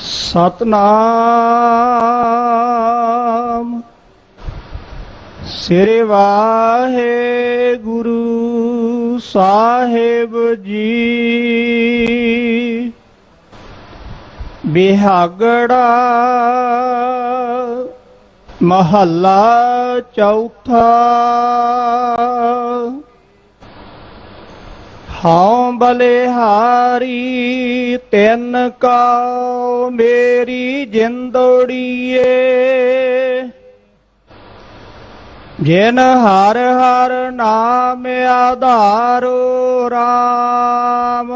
ਸਤਨਾਮ। ਸ੍ਰੀ ਵਾਹਿਗੁਰੂ ਸਾਹਿਬ ਜੀ। ਬਿਹਾਗੜਾ ਮਹੱਲਾ ਚੌਥਾ। ਹਉ ਬਲਿਹਾਰੀ, ਤਿੰਨ ਕਾ ਮੇਰੀ ਜਿੰਦੋੜੀਏ ਜਿਨ ਹਰ ਹਰ ਨਾਮ ਆਧਾਰੋ RAM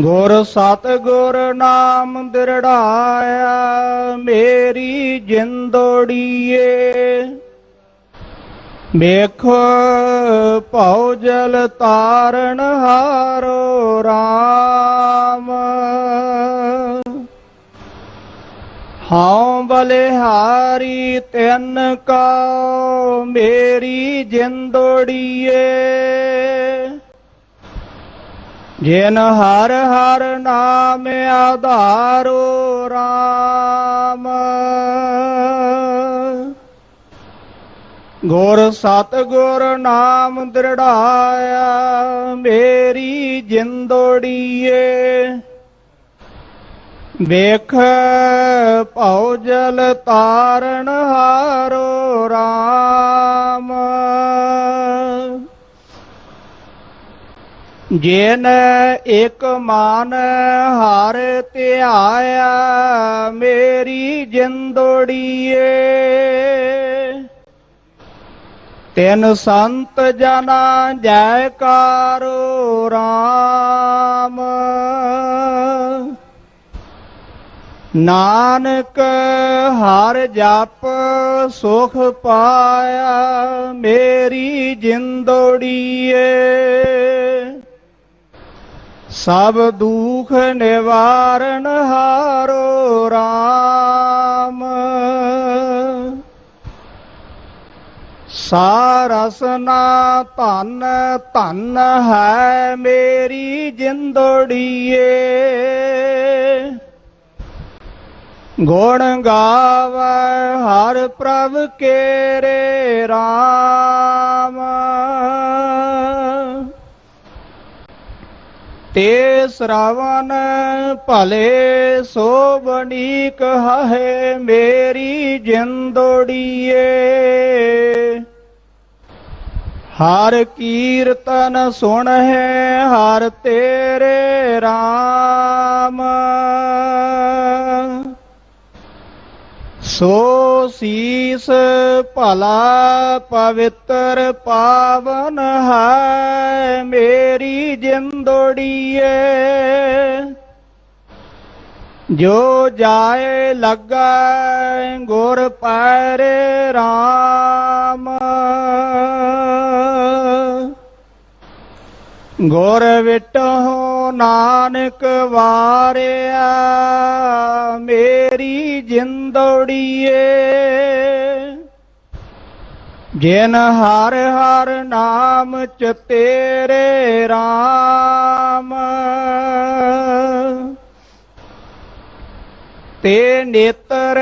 ਗੁਰ ਸਤ ਗੁਰ ਨਾਮ ਦਿਰੜਾਇਆ, ਮੇਰੀ ਜਿੰਦੋੜੀਏ ਵੇਖੋ ਭਉ ਜਲ ਤਾਰਨ ਹਾਰੋ RAM ਹਉ ਬਲਿਹਾਰੀ ਤਿੰਨ ਕਾ ਮੇਰੀ ਜਿੰਦੋੜੀਏ ਜਿਨ ਹਰ ਹਰ ਨਾਮ ਆਧਾਰੋ RAM ਗੁਰ ਸਤ ਗੁਰ ਨਾਮ ਦ੍ਰਿੜਾਇਆ, ਮੇਰੀ ਜਿੰਦੋੜੀਏ ਵੇਖ ਭਉ ਜਲ ਤਾਰਨ ਹਾਰੋ RAM ਜਿਨ ਇਕ ਮਾਨ ਹਰ ਧਿਆਇਆ, ਮੇਰੀ ਜਿੰਦੋੜੀਏ ਤਿਨ ਸੰਤ ਜਨਾ ਜੈਕਾਰੋ RAM ਨਾਨਕ ਹਰ ਜਪ ਸੁਖ ਪਾਇਆ, ਮੇਰੀ ਜਿੰਦੋੜੀਏ ਸਭ ਦੁਖ ਨਿਵਾਰਨ ਹਾਰੋ RAM ਸਾਰਸਨਾ ਧਨ ਧਨ ਹੈ ਮੇਰੀ ਜਿੰਦੋੜੀਏ। ਗੁਣ ਗਾਵੈ ਹਰ ਪ੍ਰਭ ਕੇਰੇ RAM ਤੇ ਸ਼ਰਵਨ ਭਲੇ ਸੋਬਣੀਕ ਹੈ ਮੇਰੀ ਜਿੰਦੋੜੀਏ। ਹਰ ਕੀਰਤਨ ਸੁਣ ਹੈ ਹਰ ਤੇਰੇ RAM ਸੋ ਸੀਸ ਭਲਾ ਪਵਿੱਤਰ ਪਾਵਨ ਹੈ, ਮੇਰੀ ਜਿੰਦੋੜੀਏ ਜੋ ਜਾਏ ਲੱਗਾ ਗੁਰ ਪੈਰੇ RAM ਗੁਰ ਵਿਟਹੁ ਨਾਨਕ ਵਾਰਿਆ, ਮੇਰੀ ਜਿੰਦੋੜੀਏ ਜਿਨ ਹਰ ਹਰ ਨਾਮ ਚ ਤੇਰੇ RAM ਤੇ ਨੇਤਰ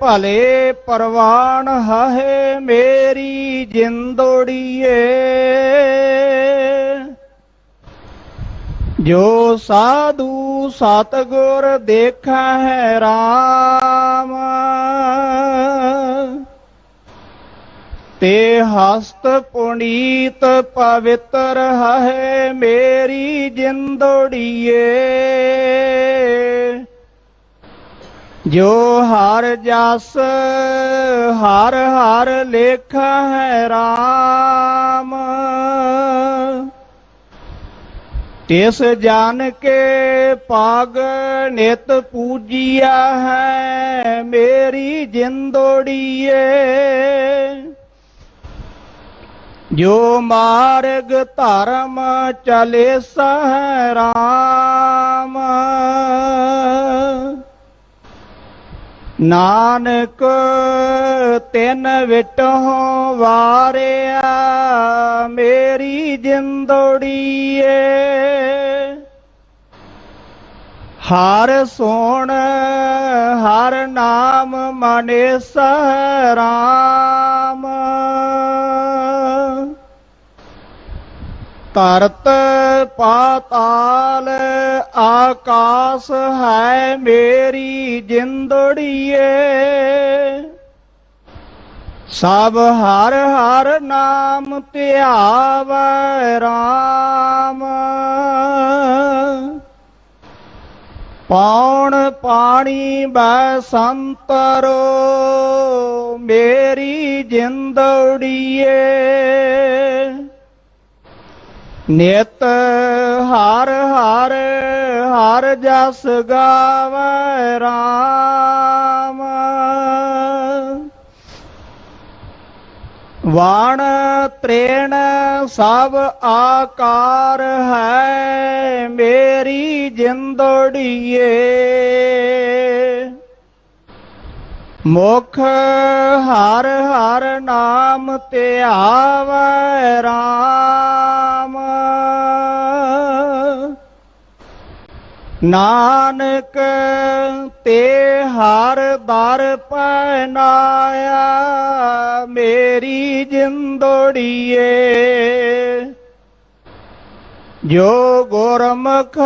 ਭਲੇ ਪਰਵਾਨ ਹੈ ਮੇਰੀ ਜਿੰਦੋੜੀਏ ਜੋ ਸਾਧੂ ਸਤਗੁਰ ਦੇਖਾ ਹੈ RAM ਤੇ ਹਸਤ ਪੁਨੀਤ ਪਵਿੱਤਰ ਹੈ ਮੇਰੀ ਜਿੰਦੋੜੀਏ। ਜੋ ਹਰ ਜਸ ਹਰ ਹਰ ਲੇਖਾ ਹੈ RAM ਤਿਸ ਜਾਨ ਕੇ ਪਾਗ ਨਿਤ ਪੂਜੀਆ ਹੈ, ਮੇਰੀ ਜਿੰਦੋੜੀਏ ਜੋ ਮਾਰਗ ਧਰਮ ਚਲੇ ਸਹਿ ਰਾਮ। ਨਾਨਕ ਤਿੰਨ ਵਿਟਹੁ ਵਾਰਿਆ, ਮੇਰੀ ਜਿੰਦੋੜੀਏ ਹਰ ਸੋਣ, ਹਰ ਨਾਮ ਮਨੇ ਸਹਰਾਮ। ਤਰਤ ਪਾਤਾਲ, ਆਕਾਸ ਹੈ ਮੇਰੀ ਜਿੰਦੜੀਏ। ਸਭ ਹਰ ਹਰ ਨਾਮ ਧਿਆਵੈ ਰਾਮ। ਪੌਣ ਪਾਣੀ ਬੈ ਸੰਤਰੋ ਮੇਰੀ ਜਿੰਦੜੀਏ ਨਿਤ ਹਰ ਹਰ ਹਰ ਜਸ ਗਾਵੈ ਰਾਮ। ਵਾਣ ਤ੍ਰੇਣ ਸਭ ਆਕਾਰ ਹੈ, ਮੇਰੀ ਜਿੰਦੜੀਏ ਮੁਖ ਹਰ ਹਰ ਨਾਮ ਧਿਆਵੈ ਰਾਮ। ਨਾਨਕ ਤੇ ਹਰ ਦਰ ਪੈਨਾਇਆ ਮੇਰੀ ਜਿੰਦੜੀਏ। ਜੋ ਗੁਰਮੁਖ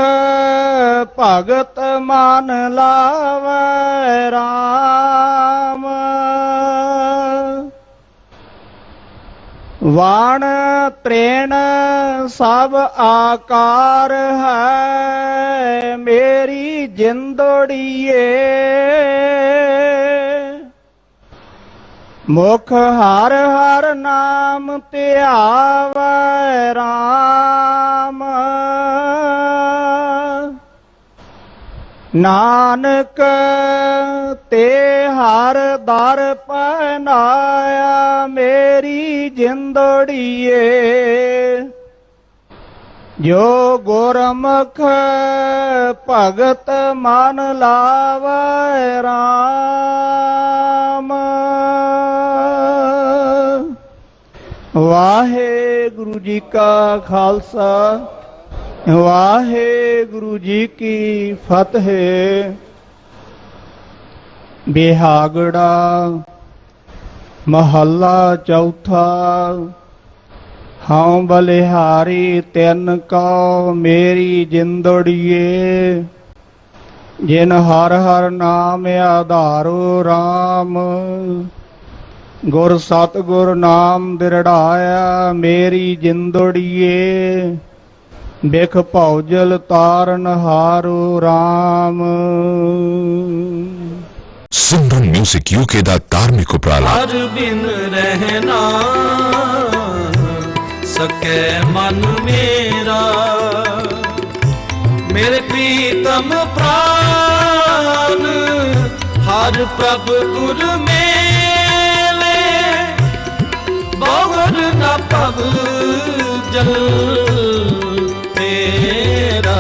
ਭਗਤ ਮਨ ਲਾਵੈ ਰਾਮ। ਵਾਣ ਤ੍ਰੇਣ ਸਭ ਆਕਾਰ ਹੈ। ਮੇਰੀ ਜਿੰਦੜੀਏ। ਮੁਖ ਹਰ ਹਰ ਨਾਮ ਧਿਆਵੈ ਰਾਮ। ਨਾਨਕ ਤੇ ਹਰ ਦਰ ਪਹਿਨਾਇਆ ਮੇਰੀ ਜਿੰਦੜੀਏ। ਜੋ ਗੁਰਮੁਖ ਭਗਤ ਮਨ ਲਾਵੈ ਰਾਮ। ਵਾਹਿਗੁਰੂ ਜੀ ਕਾ ਖਾਲਸਾ, ਵਾਹਿਗੁਰੂ ਜੀ ਕੀ ਫਤਿਹ। ਬਿਹਾਗੜਾ, ਮਹੱਲਾ ਚੌਥਾ, ਹਉ ਬਲਿਹਾਰੀ ਤਿੰਨ ਕਉ ਮੇਰੀ ਜਿੰਦੜੀਏ, ਜਿਨ ਹਰ ਹਰ ਨਾਮ ਆਧਾਰੋ RAM ਗੁਰ ਸਤਿਗੁਰ ਨਾਮ ਦਿਰੜਾਇਆ ਮੇਰੀ ਜਿੰਦੜੀਏ। ਬਿਖ ਭੌਜਲ ਤਾਰਨ ਹਾਰੂ RAM ਸਿੰਧੂ ਮਿਊਜ਼ਿਕ ਯੂਕੇ ਦਾ ਧਾਰਮਿਕ ਉਪਰਾਲਾ। ਹਰ ਬਿਨ ਰਹਿਣਾ ਸਕੈ ਮਨ ਮੇਰਾ। ਮੇਰੇ ਪ੍ਰੀਤਮ ਪ੍ਰਾਨ ਹਰ ਪ੍ਰਭ ਗੁਰ ਮੇਰਾ। ਜੋਰ ਨਾ ਪਵ ਜਲ ਤੇਰਾ।